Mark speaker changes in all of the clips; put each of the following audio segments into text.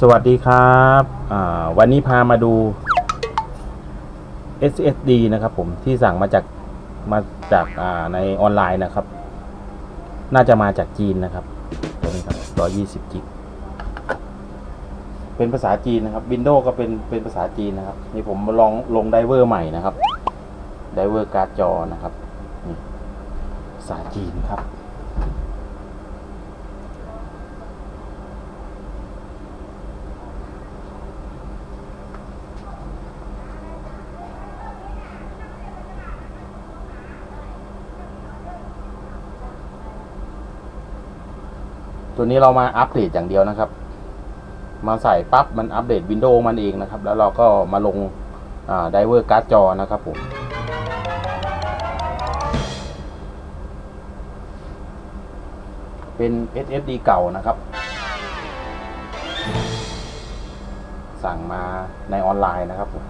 Speaker 1: สวัสดีครับวันนี้พามาดู SSD นะครับผมที่สั่งมาจากมาจากาในออนไลน์นะครับ น่าจะมาจากจีนนะครับตัวนี้ครับ120กิกเป็นภาษาจีนนะครับ Windows ก็เป็นเป็นภาษาจีนนะครับ นี่ผมลองลงไดเวอร์ใหม่นะครับไดเวอร์การ์ดจอนะครับภาษาจีนครับ ตัวนี้เรามาอัปเดตอย่างเดียวนะครับ มาใส่ปั๊บมันอัปเดตวินโดว์มันเองนะครับ แล้วเราก็มาลงไดเวอร์การ์ดจอนะครับผมเป็น SSD เก่านะครับ สั่งมาในออนไลน์นะครับผม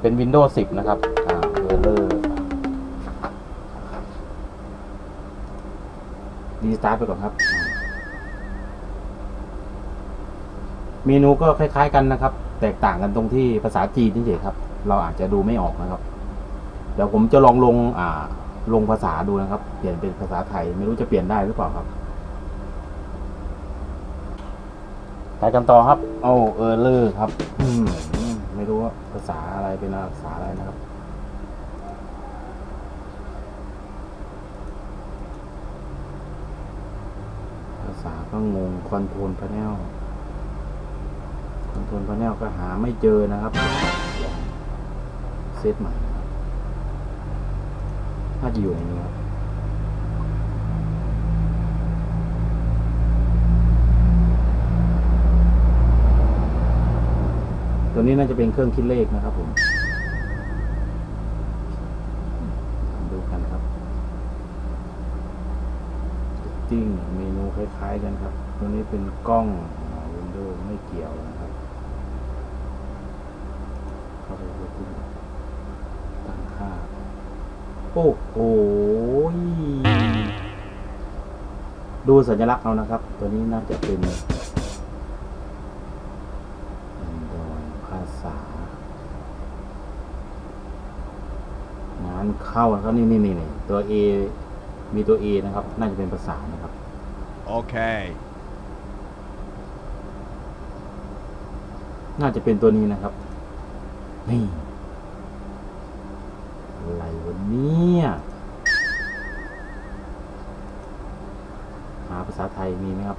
Speaker 1: เป็น Windows 10 นะครับ อ่าเออเลอร์ รีสตาร์ทไปก่อนครับ เมนูก็คล้าย ๆ กันนะครับ แตกต่างกันตรงที่ภาษาจีนนี่เองครับ เราอาจจะดูไม่ออกนะครับ เดี๋ยวผมจะลองลงอ่าลงภาษาดูนะครับ เปลี่ยนเป็นภาษาไทย ไม่รู้จะเปลี่ยนได้หรือเปล่าครับไปกันต่อครับโอ้เออเลอร์ครับ อืม ไม่รู้ว่าภาษาอะไรเป็นภาษาอะไรนะครับ ษาก็งงคอนโทรลพาแนลคอนโทรลพาแนลก็หาไม่เจอนะครับเซตใหม่นะครับน่าจะอยู่ในนี้ครับตัวนี้น่าจะเป็นเครื่องคิดเลขนะครับผมดูกันครับ จิ้งเมนูคล้ายๆกันครับ ตัวนี้เป็นกล้องวินโดว์ไม่เกี่ยวนะครับ เข้าไปดูที่ตั้งค่า โอ้โหดูสัญลักษณ์เอานะครับ ตัวนี้น่าจะเป็นดอยภาษา งานเข้านะครับนี่นี่นี่นี่ตัว A มีตัว A นะครับ น่าจะเป็นภาษานะครับ
Speaker 2: Okay.
Speaker 1: น่าจะเป็นตัวนี้นะครับ นี่ อะไรวะเนี่ยหาภาษาไทยมีไหมครับ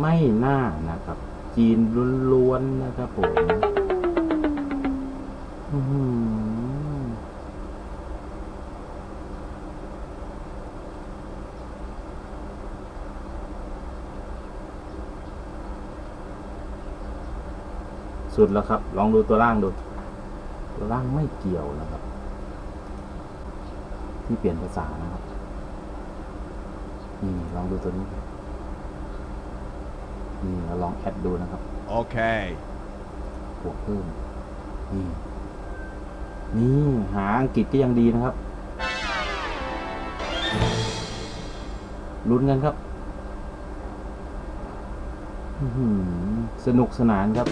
Speaker 1: ไม่น่านะครับ จีนล้วนๆนะครับผม อื้อ สุดแล้วครับ ลองดูตัวล่างดู ตัวล่างไม่เกี่ยวนะครับ ที่เปลี่ยนภาษานะครับ นี่ลองดูตัวนี้ นี่เราลองแอดดูนะครับ
Speaker 2: Okay.
Speaker 1: บวกเพิ่ม นี่ นี่หาอังกฤษก็ยังดีนะครับ ลุ้นกันครับอื้อหือสนุกสนานครับ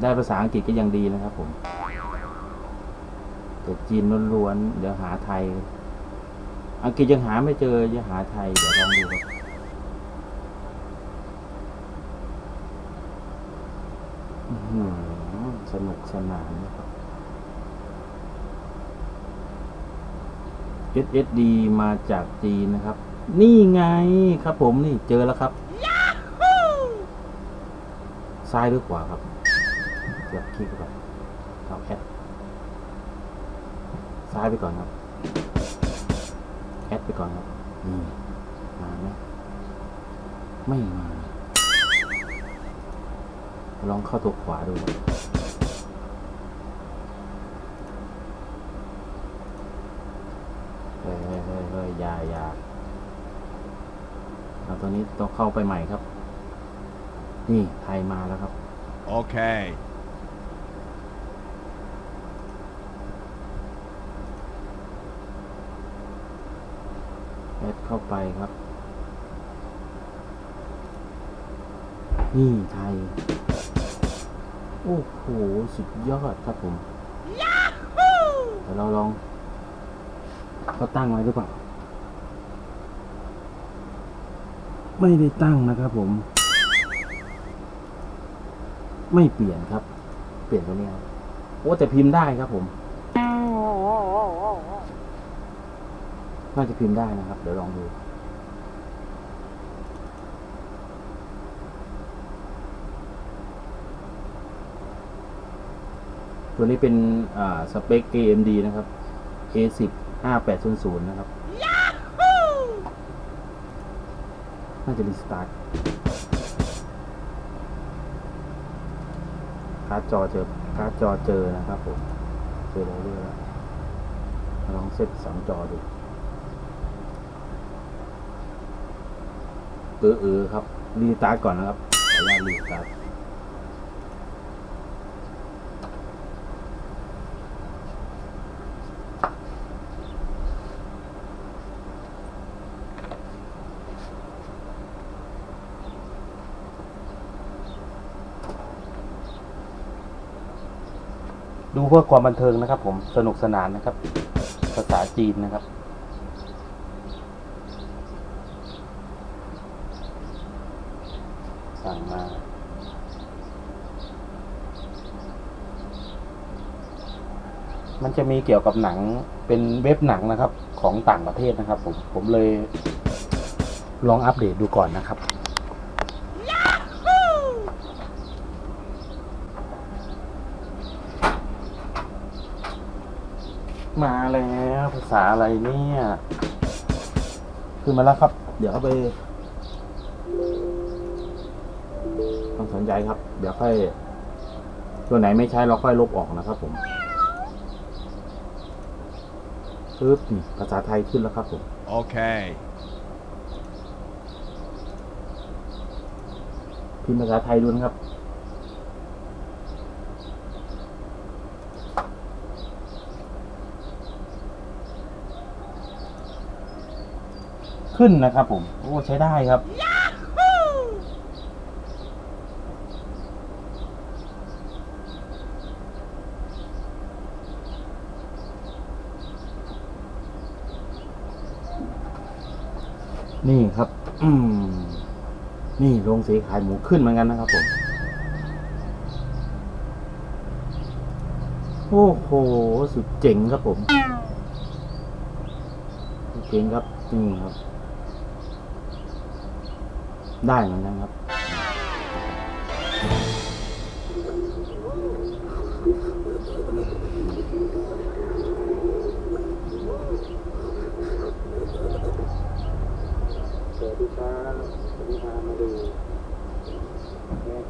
Speaker 1: ได้ภาษาอังกฤษก็ยังดีนะครับผมแต่จีนล้วนๆเดี๋ยวหาไทย อังกฤษยังหาไม่เจอจะหาไทย เดี๋ยวลองดูครับอื้อหือสนุกสนานนะครับ SSD มาจากจีนนะครับ นี่ไงครับผมนี่เจอแล้วครับ ซ้ายหรือขวาครับ เดี๋ยวคลิกไปก่อนเอาแอดซ้ายไปก่อนครับแอดไปก่อนครับนี่มาไหมไม่มา ลองเข้าตัวขวาดูครับเฮ้ยเฮ้ยเฮ้ยเฮ้ยยายาเอาตัวนี้ต้องเข้าไปใหม่ครับ นี่ไทยมาแล้วครับ
Speaker 2: Okay.
Speaker 1: แอด เข้าไปครับ นี่ไทย โอ้โห สุดยอดครับผมเดี๋ยวเราลองเขาตั้งไว้หรือเปล่า ไม่ได้ตั้งนะครับผม ไม่เปลี่ยนครับ เปลี่ยนตัวนี้ครับโอ้แต่พิมพ์ได้ครับผม น่าจะพิมพ์ได้นะครับ เดี๋ยวลองดูตัวนี้เป็นสเปค AMD นะครับ A10 5800 นะครับ น่าจะรีสตาร์ทการ์ดจอเจอการ์ดจอเจอนะครับผม เจอแล้วเรื่อยลองเซตสองจอดู เออเออครับรีสตาร์ทก่อนนะครับขออนุญาตรีสตาร์ทดูเพื่อความบันเทิงนะครับผมสนุกสนานนะครับ ภาษาจีนนะครับ สั่งมา มัน จะมีเกี่ยวกับหนังเป็นเว็บหนังนะครับของต่างประเทศนะครับ ผมผมเลยลองอัปเดตดูก่อนนะครับ มาแล้วภาษาอะไรเนี่ยขึ้นมาแล้วครับ เดี๋ยวเอาไปต้องสนใจครับ เดี๋ยวค่อย ตัวไหนไม่ใช้เราค่อยลบออกนะครับผม ปึ๊บนี่ภาษาไทยขึ้นแล้วครับผม
Speaker 2: Okay.
Speaker 1: พิมพ์ภาษาไทยดูนะครับ ขึ้นนะครับผม โอ้ใช้ได้ครับ นี่ครับ อืมนี่โรงสีขายหมูขึ้นเหมือนกันนะครับผมโอ้โห สุดเจ๋งครับผมสุดเจ๋งครับนี่ครับ ได้เหมือนกันครับ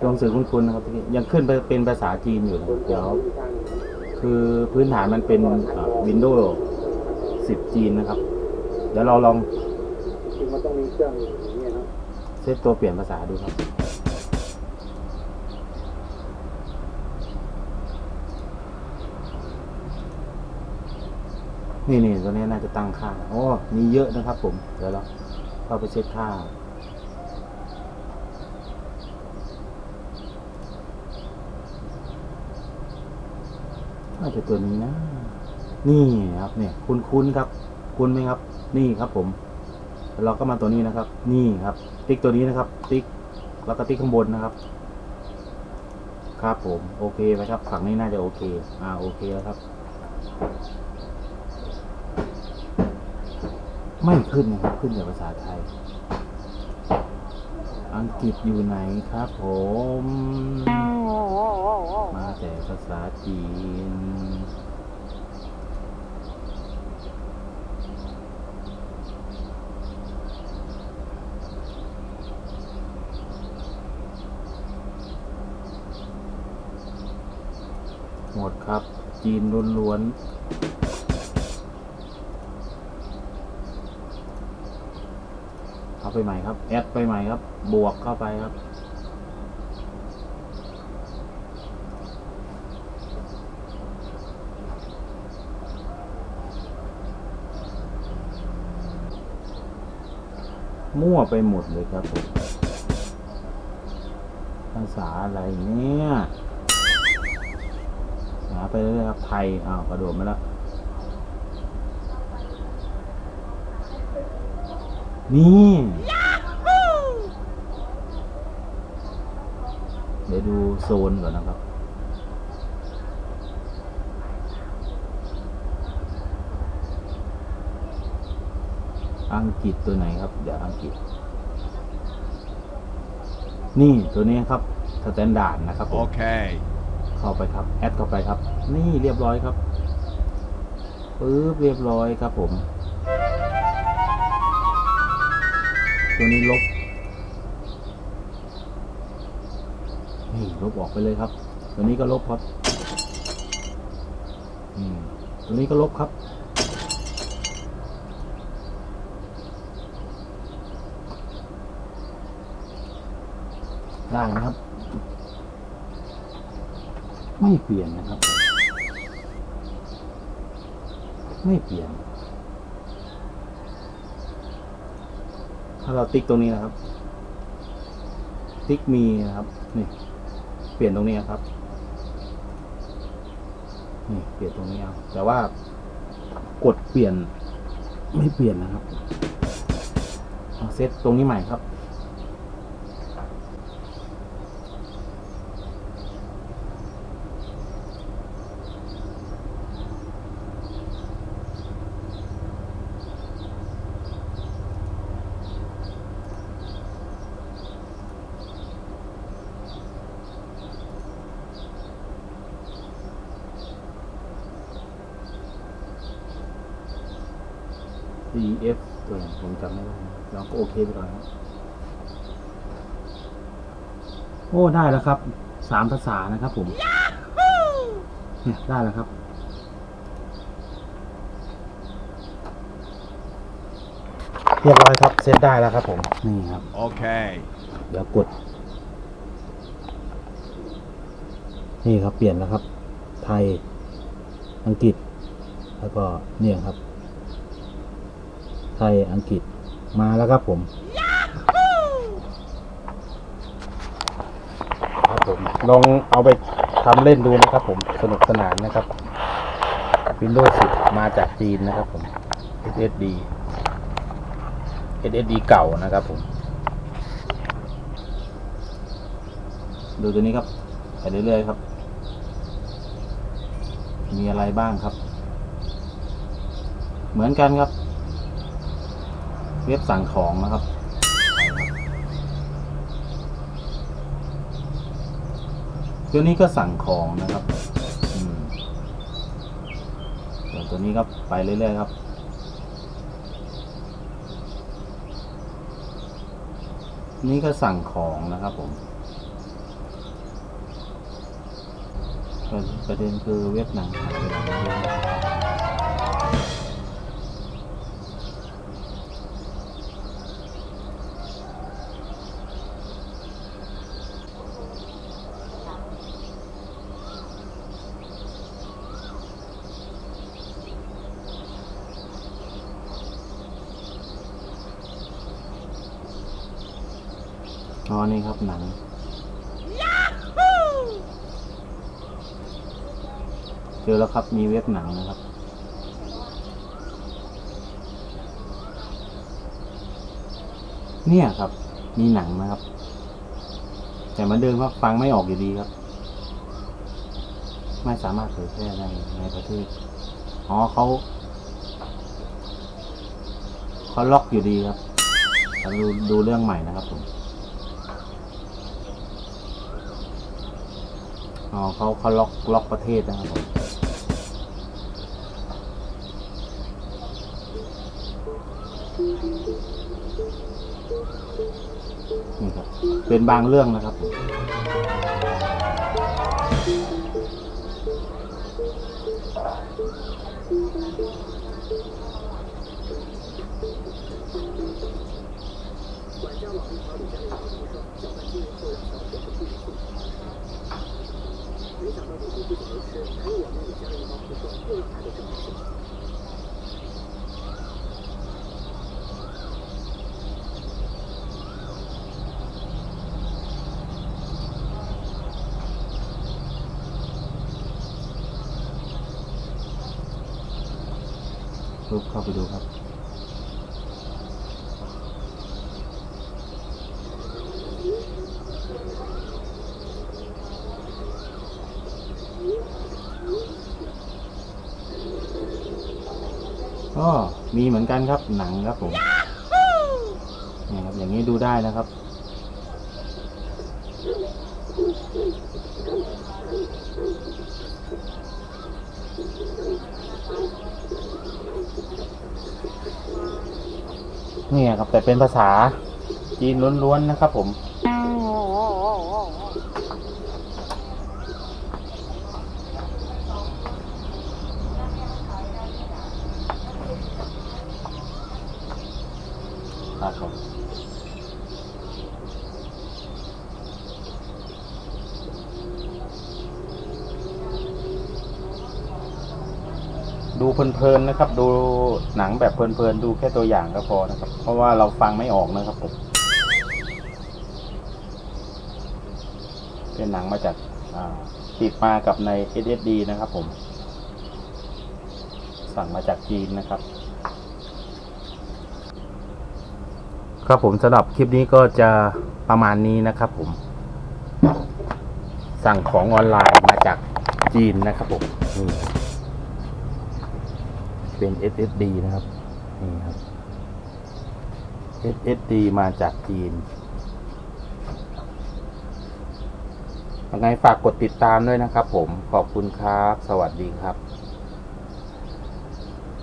Speaker 1: ลองสื่อคุ้นๆนะครับทีนี้ยังขึ้นไปเป็นภาษาจีนอยู่นะครับเดี๋ยวคือพื้นฐานมันเป็นวินโดว์10จีนนะครับ เดี๋ยวเราลอง
Speaker 3: คือมันต้องมีเครื่องอย่างเงี้ยเนาะ
Speaker 1: เซตตัวเปลี่ยนภาษาดูครับนี่นี่ตัวนี้น่าจะตั้งค่า โอ้มีเยอะนะครับผม เดี๋ยวเรา เข้าไปเช็คค่าน่าจะตัวนี้นะ นี่ครับเนี่ย คุ้นๆครับ คุ้นไหมครับ นี่ครับผม เราก็มาตัวนี้นะครับ นี่ครับ ติ๊กตัวนี้นะครับ ติ๊ก แล้วก็ติ๊กข้างบนนะครับ ครับผม โอเคไหมครับ ฝั่งนี้น่าจะโอเค อ่า โอเคแล้วครับ ไม่ขึ้นนะครับ ขึ้นแต่ภาษาไทย อังกฤษอยู่ไหนครับผม มาแต่ภาษาจีน หมดครับ จีนล้วนๆเอาไปใหม่ครับ แอดไปใหม่ครับ บวกเข้าไปครับ มั่วไปหมดเลยครับ ภาษาอะไรเนี่ย หาไปเรื่อยครับ ไทย อ้าว กระโดดมาแล้ว นี่เดี๋ยวดูโซนก่อนนะครับ อังกฤษตัวไหนครับ เดี๋ยวอังกฤษ นี่ตัวนี้ครับสแตนดาร์ดนะครับผม
Speaker 2: Okay.
Speaker 1: เข้าไปครับ แอดเข้าไปครับ นี่เรียบร้อยครับปึ๊บเรียบร้อยครับผม ตัวนี้ลบนี่ลบออกไปเลยครับ ตัวนี้ก็ลบครับตัวนี้ก็ลบครับ ได้นะครับ ไม่เปลี่ยนนะครับ ไม่เปลี่ยนาเราติ๊กตรงนี้นะครับ ติ๊กมีนะครับ นี่ เปลี่ยนตรงนี้นะครับ นี่เปลี่ยนตรงนี้เอาแต่ว่ากดเปลี่ยนไม่เปลี่ยนนะครับเอาเซตตรงนี้ใหม่ครับ CF ตัวไหนผมจำไม่ได้นะเราก็โอเคไปก่อนครับโอ้ได้แล้วครับสามภาษานะครับผมเนี่ยได้แล้วครับ เรียบร้อยครับเซตได้แล้วครับผม นี่ครับ
Speaker 2: Okay.
Speaker 1: เดี๋ยวกด นี่ครับเปลี่ยนแล้วครับ ไทย อังกฤษ แล้วก็เนี่ยครับ ไทยอังกฤษมาแล้วครับผม ครับผม ลองเอาไปทำเล่นดูนะครับผม สนุกสนานนะครับ Windows 10 มาจากจีนนะครับผม SSD SSD เก่านะครับผม ดูตัวนี้ครับไปเรื่อยๆครับ มีอะไรบ้างครับ เหมือนกันครับ เว็บสั่งของนะครับตัวนี้ก็สั่งของนะครับเดี๋ยวตัวนี้ก็ไปเรื่อยๆครับ นี่ก็สั่งของนะครับผมประเด็นคือเว็บหนังหายไปไหนไม่ รู้อ๋อนี่ครับหนังเจอแล้วครับมีเว็บหนังนะครับ เนี่ยครับ มีหนังนะครับ แต่เหมือนเดิมว่าฟังไม่ออกอยู่ดีครับ ไม่สามารถเผยแพร่ในในประเทศอ๋อเขาเขาล็อกอยู่ดีครับเราดูดูเรื่องใหม่นะครับผม อ๋อเขาเขาล็อกล็อกประเทศนะครับผมนี่ครับเป็นบางเรื่องนะครับ ดูเข้าไปดูครับ ก็มีเหมือนกันครับหนังครับผมเนี่ยครับอย่างนี้ดูได้นะครับเนี่ยครับแต่เป็นภาษาจีนล้วนๆนะครับผม ครับผมดู เพลินๆนะครับ ดูหนังแบบเพลินๆดูแค่ตัวอย่างก็พอนะครับ เพราะว่าเราฟังไม่ออกนะครับผมเป็นหนังมาจากติดมากับใน SSD นะครับผม สั่งมาจากจีนนะครับ ครับผมสำหรับคลิปนี้ก็จะประมาณนี้นะครับผม สั่งของออนไลน์มาจากจีนนะครับผม เป็น SSD นะครับ นี่ครับ SSD มาจากจีนยังไงฝากกดติดตามด้วยนะครับผม ขอบคุณครับ สวัสดีครับ